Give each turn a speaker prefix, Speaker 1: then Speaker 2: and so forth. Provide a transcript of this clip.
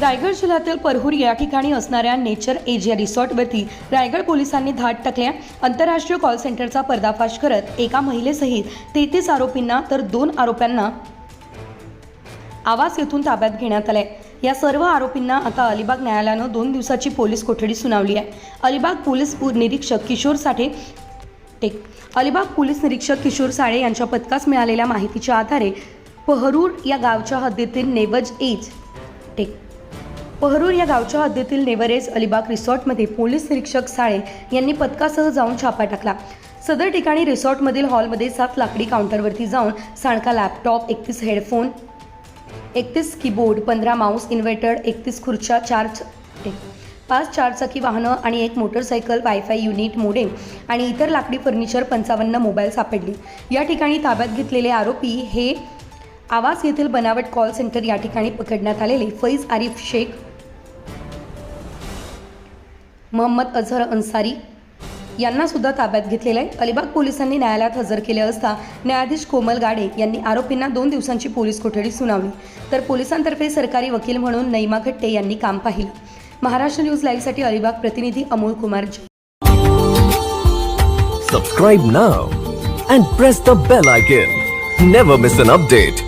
Speaker 1: रायगड जिल्ह्यातील परहूर या ठिकाणी असणाऱ्या नेचर एजिया रिसॉर्टवरती रायगड पोलिसांनी धाड टाकल्या. आंतरराष्ट्रीय कॉल सेंटरचा पर्दाफाश करत एका महिलेसहित तेहतीस आरोपींना तर दोन आरोप्यांना आवाज येथून ताब्यात घेण्यात आलाय. या सर्व आरोपींना आता अलिबाग न्यायालयानं दोन दिवसाची पोलीस कोठडी सुनावली आहे. अलिबाग पोलीस निरीक्षक किशोर साठे टेक. अलिबाग पोलीस निरीक्षक किशोर साळे यांच्या पथकास मिळालेल्या माहितीच्या आधारे पहरूर या गावच्या हद्दीतील नेवज एज टेक. पहरूर या गावच्या हद्दीतील नेवरेज अलिबाग रिसॉर्टमध्ये पोलीस निरीक्षक साळे यांनी पथकासह जाऊन छापा टाकला. सदर ठिकाणी रिसॉर्टमधील हॉलमध्ये सात लाकडी काउंटरवरती जाऊन साणका लॅपटॉप एकतीस हेडफोन एकतीस कीबोर्ड पंधरा माऊस इन्व्हर्टर एकतीस खुर्च्या चार टेक. पाच चारचाकी वाहनं आणि एक मोटरसायकल वायफाय युनिट मोडेम आणि इतर लाकडी फर्निचर पंचावन्न मोबाईल सापडली. या ठिकाणी ताब्यात घेतलेले आरोपी हे आवास येथील बनावट कॉल सेंटर या ठिकाणी पकडण्यात आलेले फैज आरिफ शेख मोहम्मद अझहर अन्सारी यांना सुद्धा ताब्यात घेतलेलं आहे. अलिबाग पोलिसांनी न्यायालयात हजर केले असता न्यायाधीश कोमल गाडे यांनी आरोपींना दोन दिवसांची पोलीस कोठडी सुनावली. तर पोलिसांतर्फे सरकारी वकील म्हणून नैमा घट्टे यांनी काम पाहिलं. महाराष्ट्र न्यूज लाईव्हसाठी अलिबाग प्रतिनिधी Amol Kumar Jain
Speaker 2: Subscribe now and press the bell icon. Never miss an update.